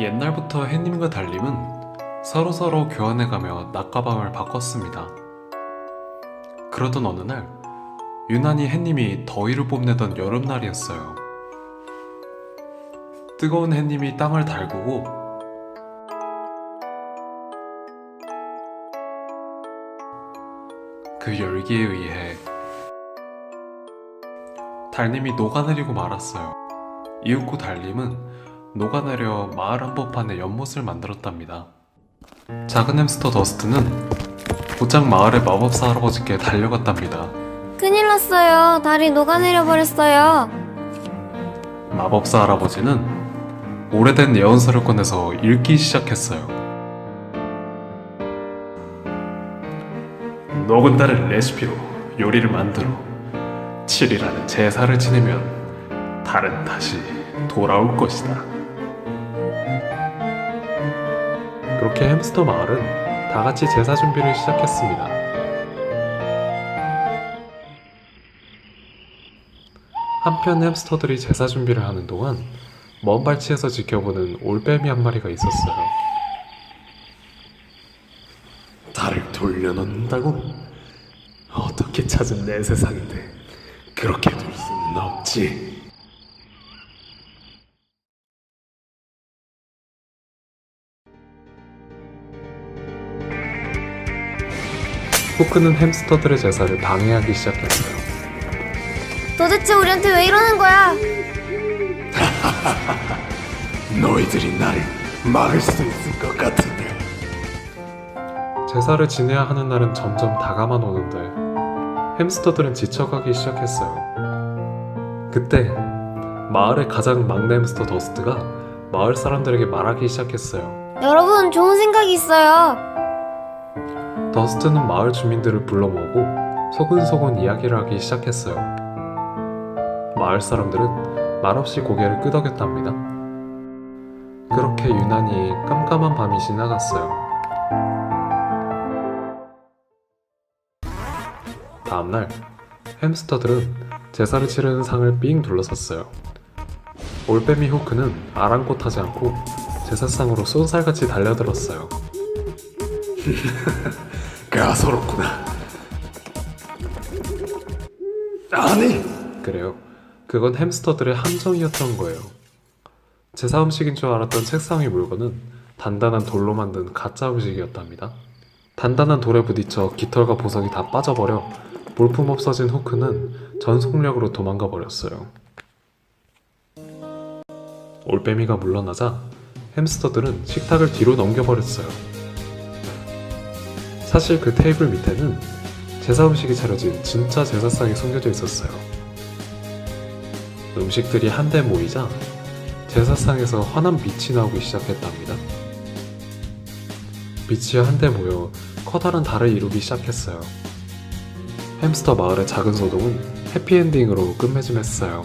옛날부터 햇님과 달님은 서로서로 교환해가며 낮과 밤을 바꿨습니다. 그러던 어느 날 유난히 햇님이 더위를 뽐내던 여름날이었어요. 뜨거운 햇님이 땅을 달구고 그 열기에 의해 달님이 녹아내리고 말았어요. 이윽고 달님은 녹아내려 마을 한복판에 연못을 만들었답니다. 작은 햄스터 더스트는 곧장 마을의 마법사 할아버지께 달려갔답니다. 큰일 났어요. 달이 녹아내려 버렸어요. 마법사 할아버지는 오래된 예언서를 꺼내서 읽기 시작했어요. 녹은 달을 레시피로 요리를 만들어 7이라는 제사를 지내면 달은 다시 돌아올 것이다. 그렇게 햄스터 마을은 다 같이 제사 준비를 시작했습니다. 한편 햄스터들이 제사 준비를 하는 동안 먼 발치에서 지켜보는 올빼미 한 마리가 있었어요. 달을 돌려놓는다고? 어떻게 찾은 내 세상인데 그렇게 둘 수는 없지. 호크는 햄스터들의 제사를 방해하기 시작했어요. 도대체 우리한테 왜 이러는 거야? 너희들이 나를 막을 수 있을 것 같은데. 제사를 지내야 하는 날은 점점 다가만 오는데 햄스터들은 지쳐가기 시작했어요. 그때 마을의 가장 막내 햄스터 더스트가 마을 사람들에게 말하기 시작했어요. 여러분, 좋은 생각이 있어요. 더스트는 마을 주민들을 불러 모으고 소근소근 이야기를 하기 시작했어요. 마을 사람들은 말없이 고개를 끄덕였답니다. 그렇게 유난히 깜깜한 밤이 지나갔어요. 다음날 햄스터들은 제사를 치르는 상을 삥 둘러섰어요. 올빼미 호크는 아랑곳하지 않고 제사상으로 쏜살같이 달려들었어요. 가소롭구나. 아니. 그래요. 그건 햄스터들의 함정이었던 거예요. 제사 음식인 줄 알았던 책상 위 물건은 단단한 돌로 만든 가짜 음식이었답니다. 단단한 돌에 부딪혀 깃털과 보석이 다 빠져버려 볼품 없어진 호크는 전속력으로 도망가 버렸어요. 올빼미가 물러나자 햄스터들은 식탁을 뒤로 넘겨버렸어요. 사실 그 테이블 밑에는 제사 음식이 차려진 진짜 제사상이 숨겨져 있었어요. 음식들이 한데 모이자 제사상에서 환한 빛이 나오기 시작했답니다. 빛이 한데 모여 커다란 달을 이루기 시작했어요. 햄스터 마을의 작은 소동은 해피엔딩으로 끝맺음했어요.